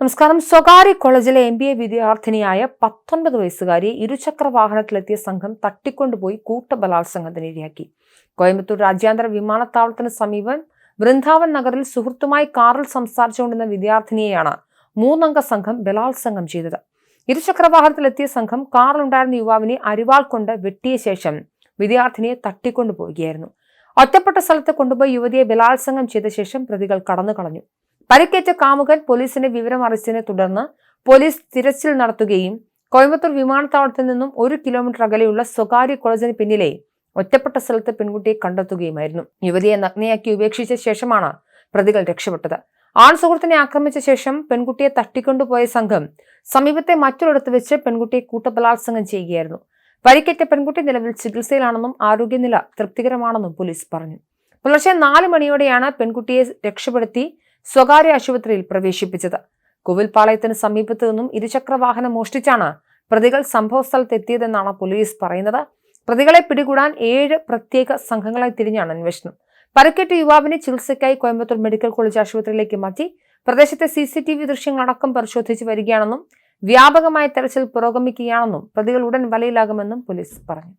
നമസ്കാരം. സ്വകാര്യ കോളേജിലെ എം ബി എ വിദ്യാർത്ഥിനിയായ പത്തൊൻപത് വയസ്സുകാരിയെ ഇരുചക്ര വാഹനത്തിലെത്തിയ സംഘം തട്ടിക്കൊണ്ടുപോയി കൂട്ടബലാത്സംഗത്തിന് ഇരയാക്കി. കോയമ്പത്തൂർ രാജ്യാന്തര വിമാനത്താവളത്തിന് സമീപം വൃന്ദാവൻ നഗറിൽ സുഹൃത്തുമായി കാറിൽ സംസാരിച്ചുകൊണ്ടിരുന്ന വിദ്യാർത്ഥിനിയെയാണ് മൂന്നംഗ സംഘം ബലാത്സംഗം ചെയ്തത്. ഇരുചക്ര വാഹനത്തിലെത്തിയ സംഘം കാറിലുണ്ടായിരുന്ന യുവാവിനെ അരിവാൾ കൊണ്ട് വെട്ടിയ ശേഷം വിദ്യാർത്ഥിനിയെ തട്ടിക്കൊണ്ടുപോവുകയായിരുന്നു. ഒറ്റപ്പെട്ട സ്ഥലത്ത് കൊണ്ടുപോയി യുവതിയെ ബലാത്സംഗം ചെയ്ത ശേഷം പ്രതികൾ കടന്നു കളഞ്ഞു പരിക്കേറ്റ കാമുകൻ പോലീസിനെ വിവരം അറിയിച്ചതിനെ തുടർന്ന് പോലീസ് തിരച്ചിൽ നടത്തുകയും കോയമ്പത്തൂർ വിമാനത്താവളത്തിൽ നിന്നും ഒരു കിലോമീറ്റർ അകലെയുള്ള സ്വകാര്യ കോളേജിന് പിന്നിലെ ഒറ്റപ്പെട്ട സ്ഥലത്ത് പെൺകുട്ടിയെ കണ്ടെത്തുകയുമായിരുന്നു. യുവതിയെ നഗ്നയാക്കി ഉപേക്ഷിച്ച ശേഷമാണ് പ്രതികൾ രക്ഷപ്പെട്ടത്. ആൺ സുഹൃത്തിനെ ആക്രമിച്ച ശേഷം പെൺകുട്ടിയെ തട്ടിക്കൊണ്ടുപോയ സംഘം സമീപത്തെ മറ്റൊരിടത്ത് വെച്ച് പെൺകുട്ടിയെ കൂട്ടബലാത്സംഗം ചെയ്യുകയായിരുന്നു. പരിക്കേറ്റ പെൺകുട്ടി നിലവിൽ ചികിത്സയിലാണെന്നും ആരോഗ്യനില തൃപ്തികരമാണെന്നും പോലീസ് പറഞ്ഞു. പുലർച്ചെ നാല് മണിയോടെയാണ് പെൺകുട്ടിയെ രക്ഷപ്പെടുത്തി സ്വകാര്യ ആശുപത്രിയിൽ പ്രവേശിപ്പിച്ചത്. കോവിൽപാളയത്തിന് സമീപത്തു നിന്നും ഇരുചക്ര വാഹനം മോഷ്ടിച്ചാണ് പ്രതികൾ സംഭവസ്ഥലത്തെത്തിയതെന്നാണ് പോലീസ് പറയുന്നത്. പ്രതികളെ പിടികൂടാൻ ഏഴ് പ്രത്യേക സംഘങ്ങളായി തിരിഞ്ഞാണ് അന്വേഷണം. പരുക്കേറ്റ യുവാവിനെ ചികിത്സയ്ക്കായി കോയമ്പത്തൂർ മെഡിക്കൽ കോളേജ് ആശുപത്രിയിലേക്ക് മാറ്റി പ്രദേശത്തെ സി സി ടി വി ദൃശ്യങ്ങളടക്കം പരിശോധിച്ച് വരികയാണെന്നും വ്യാപകമായ തെരച്ചിൽ പുരോഗമിക്കുകയാണെന്നും പ്രതികൾ ഉടൻ വലയിലാകുമെന്നും പോലീസ് പറഞ്ഞു.